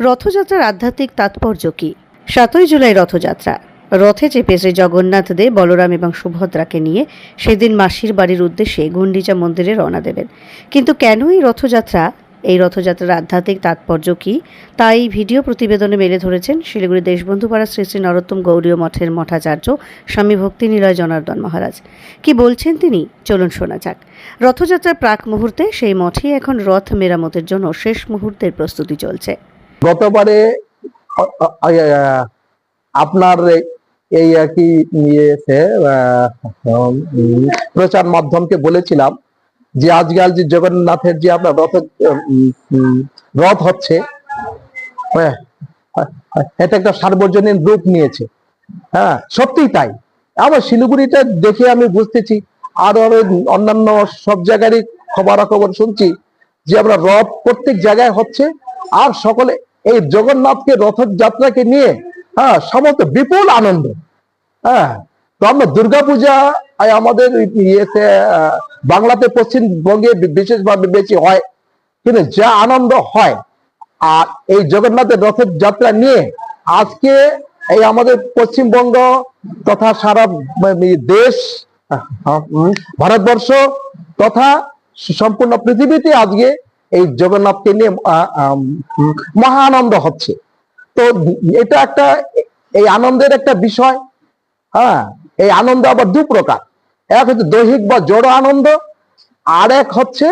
রথযাত্রার আধ্যাত্মিক তাৎপর্য কি? সাতই জুলাই রথযাত্রা। রথে চেপে শ্রী জগন্নাথ দেব, বলরাম এবং সুভদ্রাকে নিয়ে সেদিন মাসির বাড়ির উদ্দেশ্যে গুন্ডিচা মন্দিরে রওনা দেবেন। কিন্তু কেন এই রথযাত্রা? এই রথযাত্রার আধ্যাত্মিক তাৎপর্য কি? তা এই ভিডিও প্রতিবেদনে মেলে ধরেছেন শিলিগুড়ি দেশবন্ধুপাড়া শ্রী শ্রী নরোত্তম গৌরীয় মঠের মঠাচার্য স্বামী ভক্তি নিলয় জনার্দন মহারাজ। কি বলছেন তিনি? চলুন শোনা যাক। রথযাত্রার প্রাক মুহূর্তে সেই মঠে এখন রথ মেরামতের জন্য শেষ মুহূর্তের প্রস্তুতি চলছে। গতবারে আপনার এই- কি ইয়েতে প্রচার মাধ্যমকে বলেছিলাম যে আজকাল যে জগন্নাথের যে আপনার রথ রথ হচ্ছে হ্যাঁ, এটা একটা সার্বজনীন রূপ নিয়েছে। হ্যাঁ সত্যিই তাই। আবার শিলিগুড়িটা দেখে আমি বুঝতেছি আরও অন্যান্য সব জায়গারই খবরাখবর শুনছি যে আমরা রথ প্রত্যেক জায়গায় হচ্ছে আর সকলে এই জগন্নাথকে রথযাত্রাকে নিয়ে হ্যাঁ সমস্ত বিপুল আনন্দ। হ্যাঁ তো আমরা দুর্গাপূজা আমাদের ইয়েতে বাংলাতে পশ্চিমবঙ্গে বিশেষভাবে বেশি হয়। কিন্তু যা আনন্দ হয়, আর এই জগন্নাথের রথের যাত্রা নিয়ে আজকে এই আমাদের পশ্চিমবঙ্গ তথা সারা দেশ ভারতবর্ষ তথা সম্পূর্ণ পৃথিবীতে আজকে এই জগন্নাথকে নিয়ে আহ, মহা আনন্দ হচ্ছে। তো এটা একটা এই আনন্দের একটা বিষয় হ্যাঁ? এই আনন্দ আবার দু প্রকার। এক হচ্ছে দৈহিক বা জড় আনন্দ আর এক হচ্ছে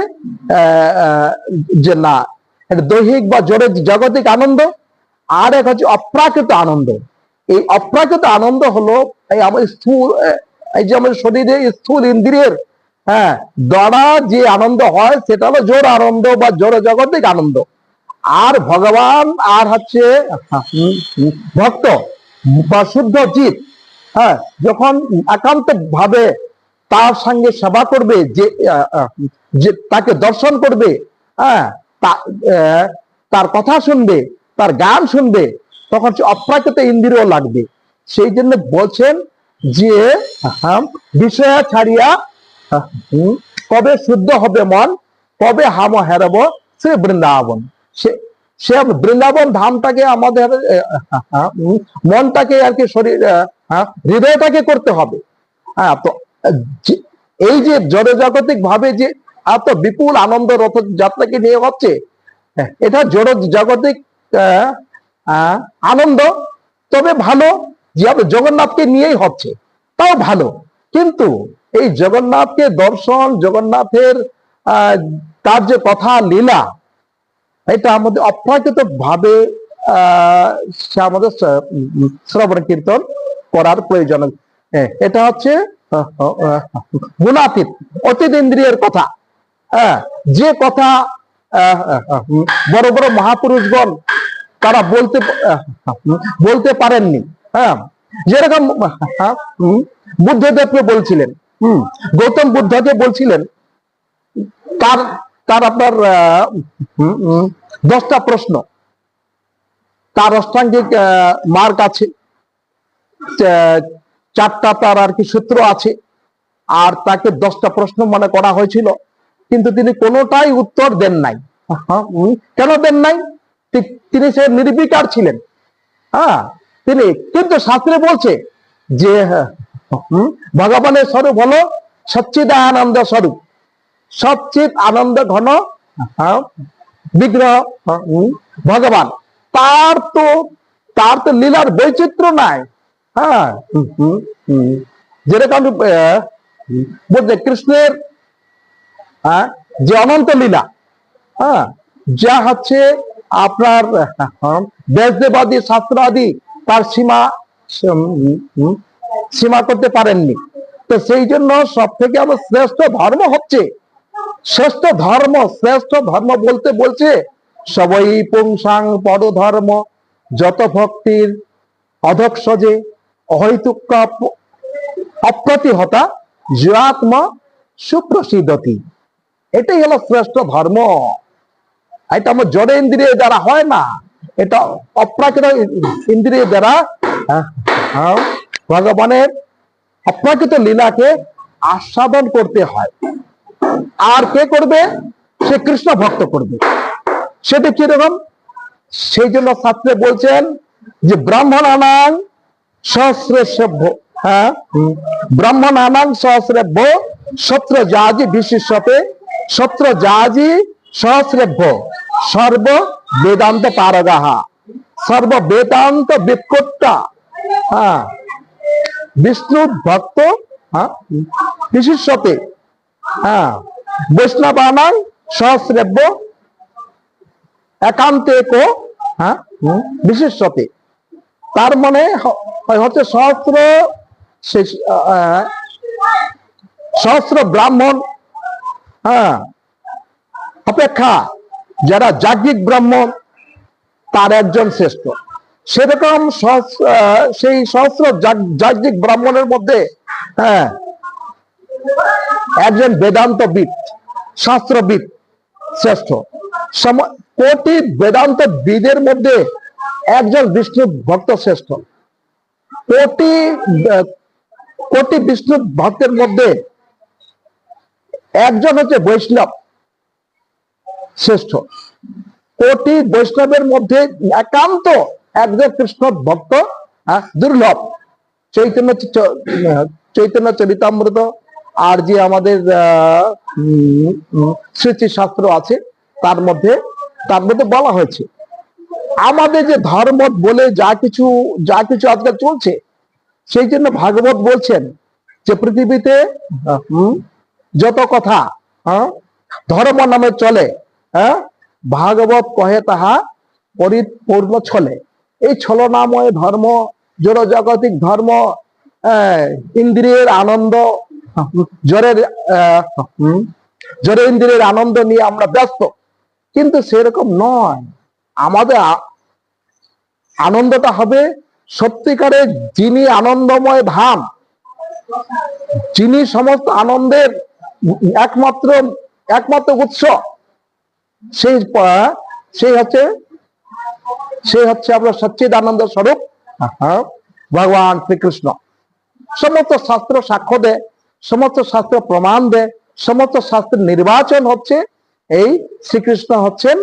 যে না দৈহিক বা জড় জাগতিক আনন্দ আর এক হচ্ছে অপ্রাকৃত আনন্দ। এই অপ্রাকৃত আনন্দ হলো এই আমার স্থূল এই যে আমাদের শরীরে স্থূল ইন্দ্রিয়ের হ্যাঁ দড়া যে আনন্দ হয় সেটা হলো জোর আনন্দ বা জোর জগতিক আনন্দ। আর ভগবান আর হচ্ছে ভক্ত বা শুদ্ধ চিত হ্যাঁ যখন একান্ত ভাবে তার সঙ্গে সেবা করবে যে যে তাকে দর্শন করবে হ্যাঁ তার কথা শুনবে তার গান শুনবে তখন সে অপ্রাকৃত ইন্দ্রিয় লাগবে। সেই জন্য বলছেন যে হ্যাঁ, বিষয়া ছাড়িয়া কবে শুদ্ধ হবে মন? কবে হাম হেরাবো? সে বৃন্দাবন। সে সে বৃন্দাবন ধামটাকে আমাদের মনটাকে আর কি শরীর হৃদয়টাকে করতে হবে। হ্যাঁ তো এই যে জড়জাগতিক ভাবে যে এত বিপুল আনন্দ রথ যাত্রাকে নিয়ে হচ্ছে হ্যাঁ, এটা জড় জাগতিক আনন্দ। তবে ভালো যে জগন্নাথকে নিয়েই হচ্ছে তাও ভালো। কিন্তু এই জগন্নাথকে দর্শন, জগন্নাথের তার যে কথা, লীলা, এটা আমাদের অপ্রাকৃত ভাবে সে আমাদের শ্রবণ, কীর্তন করার প্রয়োজন। এটা হচ্ছে গুণাতীত অতীত ইন্দ্রিয়ের কথা। হ্যাঁ যে কথা বড় বড় মহাপুরুষগণ তারা বলতে বলতে পারেননি। হ্যাঁ যেরকম বুদ্ধদেবকে বলছিলেন হম, গৌতম বুদ্ধকে বলছিলেন, তার তার আপনার দশটা প্রশ্ন। তার অষ্টাঙ্গিক মার্ক আছে চারটা তার আর কি সূত্র আছে, আর তাকে দশটা প্রশ্ন মনে করা হয়েছিল, কিন্তু তিনি কোনোটাই উত্তর দেন নাই। কেন দেন নাই? তিনি সে নির্বিকার ছিলেন। হ্যাঁ তিনি কিন্তু শাস্ত্রে বলছে যে ভগবানের স্বরূপ হলো সচ্চিদানন্দ স্বরূপ। সচ্চিত আনন্দ ঘন হ্যাঁ, বিগ্রহ হ্যাঁ, ভগবান। তার তো তার তো লীলার বৈচিত্র্য নাই। হ্যাঁ। যেরকম বলছে কৃষ্ণের হ্যাঁ যে অনন্ত লীলা হ্যাঁ যা হচ্ছে আপনার বেদদেবাদী শাস্ত্রাদি তার সীমা সীমা করতে পারেননি। তো সেই জন্য সব থেকে আমার শ্রেষ্ঠ ধর্ম হচ্ছে শ্রেষ্ঠ ধর্ম শ্রেষ্ঠ ধর্ম বলতে বলছে সবই পুংসাং পর ধর্ম যত ভক্তির অধক্ষজে অহৈতুক্য অপ্রতিহতা জীবাত্মা সুপ্রসিদ্ধতি। এটাই হলো শ্রেষ্ঠ ধর্ম। এটা আমার জড় ইন্দ্রিয় দ্বারা হয় না এটা অপ্রাকৃত ইন্দ্রিয় দ্বারা হ্যাঁ, হ্যাঁ, ভগবানের অপ্রাকৃত লীলাকে আস্বাদন করতে হয়। আর কে করবে? সে কৃষ্ণ ভক্ত করবে। সেটা কীরকম? সেই জন্য শাস্ত্রে বলছেন যে ব্রাহ্মণানাং সহস্র সভ্য হ্যাঁ? হুম। ব্রাহ্মণানাং সহস্রেভ্য সত্র জাজি বিশেষতে সত্র জাজি সহস্রেভ্য সর্ব বেদান্ত পারগাহা, সর্ব বেদান্ত বিক্ষোট্টা হ্যাঁ? বিষ্ণু ভক্ত হ্যাঁ বিশেষতে হ্যাঁ বৈষ্ণবানাং সহস্রেভ্য একান্তে কো হ্যাঁ হুম, বিশেষতে তার মানে হচ্ছে সহস্র সহস্র ব্রাহ্মণ হ্যাঁ অপেক্ষা যারা যাজ্ঞিক ব্রাহ্মণ তার একজন শ্রেষ্ঠ। সেরকম সেই সহস্র যাজ্ঞিক ব্রাহ্মণের মধ্যে হ্যাঁ একজন বেদান্তবিদ, শাস্ত্রবিদ শ্রেষ্ঠ। কোটি বেদান্ত বিদের মধ্যে একজন বিষ্ণু ভক্ত শ্রেষ্ঠ। কোটি কোটি বিষ্ণু ভক্তের মধ্যে একজন হচ্ছে বৈষ্ণব শ্রেষ্ঠ। কোটি বৈষ্ণবের মধ্যে একান্ত একজন কৃষ্ণ ভক্ত আহ, দুর্লভ। চৈতন্য চৈতন্য চরিতামৃত আর যে আমাদের আহ, উম, উম, স্মৃতি শাস্ত্র আছে তার মধ্যে তার মধ্যে বলা হয়েছে আমাদের যে ধর্ম বলে যা কিছু যা কিছু আজকাল চলছে সেই জন্য ভাগবত বলছেন যে পৃথিবীতে যত কথা হ্যাঁ, ধর্ম নামে চলে হ্যাঁ ভাগবত কহে তাহা পরিপূর্ণ ছলে এই ছলনাময় ধর্ম জড় জাগতিক ধর্ম ইন্দ্রিয়ের আনন্দ জ্বরের আহ, জ্বরে ইন্দ্রিয়ের আনন্দ নিয়ে আমরা ব্যস্ত। কিন্তু সেরকম নয়। আমাদের আনন্দটা হবে সত্যিকারের যিনি আনন্দময় ধাম যিনি সমস্ত আনন্দের একমাত্র একমাত্র উৎস সেই সেই হচ্ছে সেই হচ্ছে আপনার সচ্চিদ আনন্দ স্বরূপ। ভগবান শ্রীকৃষ্ণ। সমস্ত শাস্ত্র সাক্ষ্য দেয় সমস্ত শাস্ত্র প্রমাণ দেয় সমস্ত শাস্ত্রের নির্বাচন হচ্ছে এই শ্রীকৃষ্ণ হচ্ছেন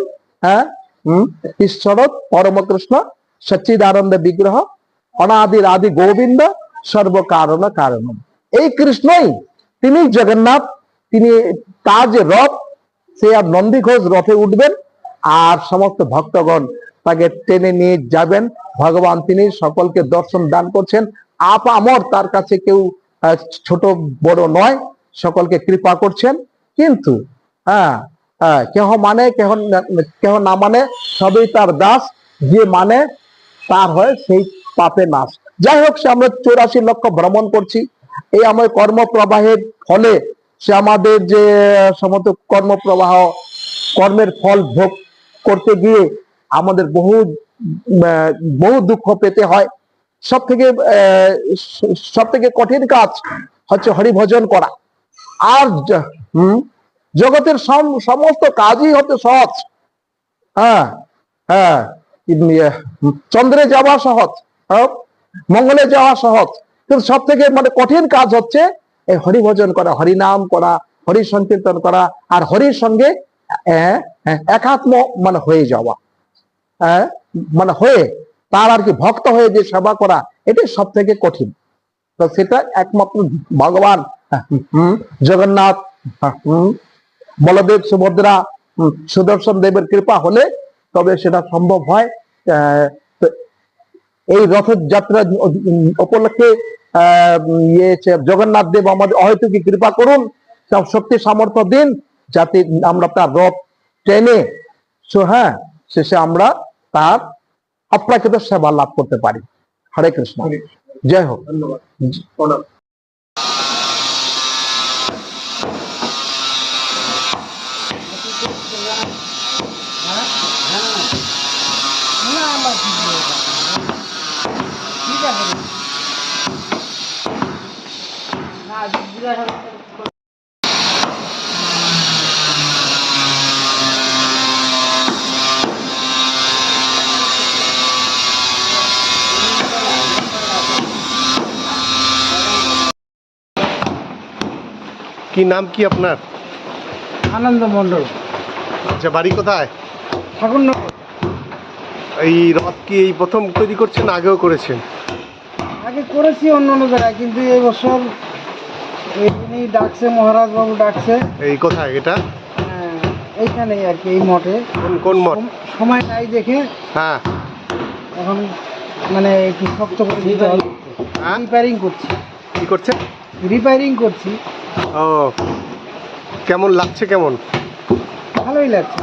হ্যাঁ হুম, ঈশ্বর পরমকৃষ্ণ সচ্চিদানন্দ বিগ্রহ অনাদির আদি গোবিন্দ সর্বকারণ কারণ। এই কৃষ্ণই তিনি জগন্নাথ তিনি তার যে রথ সে আর নন্দী ঘোষ রথে উঠবেন আর সমস্ত ভক্তগণ তাকে টেনে নিয়ে যাবেন। ভগবান তিনি সকলকে দর্শন দান করছেন। আপ আমর তার কাছে কেউ ছোট বড় নয়, সকলকে কৃপা করছেন। কিন্তু হ্যাঁ কেহ মানে কেহ কেহ না মানে সবই তার দাস। যে মানে তার হয় সেই পাপে নাশ। যাই হোক, সে আমরা চৌরাশি লক্ষ ভ্রমণ করছি। এই আমার কর্মপ্রবাহের ফলে সে আমাদের যে সমস্ত কর্মপ্রবাহ, কর্মের ফল ভোগ করতে গিয়ে আমাদের বহু বহু দুঃখ পেতে হয়। সব থেকে সব থেকে কঠিন কাজ হচ্ছে হরিভজন করা। আর জগতের সম- সমস্ত কাজই হচ্ছে সহজ। হ্যাঁ হ্যাঁ ইয়ে, চন্দ্রে যাওয়া সহজ হ্যাঁ, মঙ্গলে যাওয়া সহজ। কিন্তু সব থেকে মানে কঠিন কাজ হচ্ছে এই হরিভজন করা হরিনাম করা হরি সংকীর্তন করা আর হরির সঙ্গে একাত্ম মানে হয়ে যাওয়া। মানে হয়ে তার আর কি ভক্ত হয়ে যে সেবা করা, এটাই সব থেকে কঠিন। তো সেটা একমাত্র ভগবান জগন্নাথ বলদেব, সুভদ্রা সুদর্শন দেবের কৃপা হলে তবে সেটা সম্ভব হয়। এই রথযাত্রা উপলক্ষে ইয়ে জগন্নাথ দেব আমাদের অহেতুকি কৃপা করুন সব শক্তি সামর্থ্য দিন, যাতে আমরা তার রথ ট্রেনে সো হ্যাঁ শেষে আমরা তার অপ্রাকৃত সেবা লাভ করতে পারি। হরে কৃষ্ণ। জয় হোক। কি নাম কি আপনার? আনন্দ মন্ডল আচ্ছা বাড়ি কোথায়? ঠাকুরনগর। এই রথ কি এই প্রথম তৈরি করছেন আগেও করেছেন? আগে করেছি অন্য অন্য জায়গায় কিন্তু এই বছর এখানে ডাকছে মহারাজ বাবু ডাকছে। এই কোথায় এটা? হ্যাঁ, এইখানেই আর কি এই মঠে। কোন কোন মঠ? সম- সময় নাই দেখে হ্যাঁ। এখন মানে একটু শক্ত করে দিতে হবে। হ্যাঁ। রিপেয়ারিং করছি। কি করছেন? রিপেয়ারিং করছি। ও কেমন লাগছে কেমন? ভালোই লাগছে।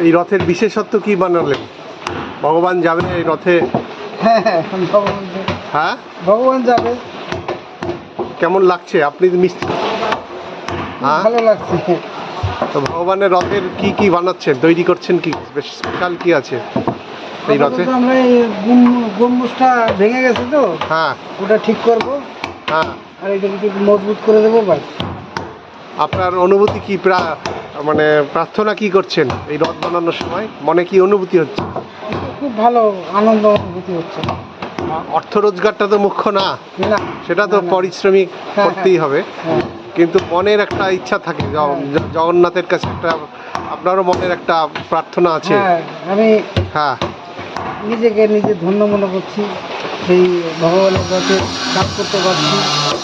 এই রথের বিশেষত্ব কি বানালেন? ভগবান যাবে এই রথে? হ্যাঁ হ্যাঁ ভগবান যাবে। হ্যাঁ? ভগবান যাবে। কেমন লাগছে? আপনি তো মিস্ত্রি হ্যাঁ? ভালো লাগছে। তো ভগবানের রথের কি কি বানাচ্ছেন? তৈরি করছেন কি? স্পেশাল কি আছে এই রথে? আমরা গম্বুজটা ভেঙে গেছে তো। হ্যাঁ। ওটা ঠিক করব। হ্যাঁ। আর এটা একটু মজবুত করে দেবো বাস আপনার অনুভূতি কি? প্রা- মানে প্রার্থনা কি করছেন এই রথ বানানোর সময়? মনে কি অনুভূতি হচ্ছে? খুব ভালো আনন্দ অনুভূতি হচ্ছে। অর্থ রোজগারটা তো মুখ্য না। সেটা তো। পরিশ্রমিক হ্যাঁ, করতেই হবে। হ্যাঁ, কিন্তু মনের একটা ইচ্ছা থাকে। হ্যাঁ। জগন্নাথের কাছে একটা আপনারও মনের একটা প্রার্থনা আছে। হ্যাঁ আমি হ্যাঁ। নিজেকে নিজে ধন্য মনে করছি। সেই ভগবানের কাছে কাজ করতে পারছি।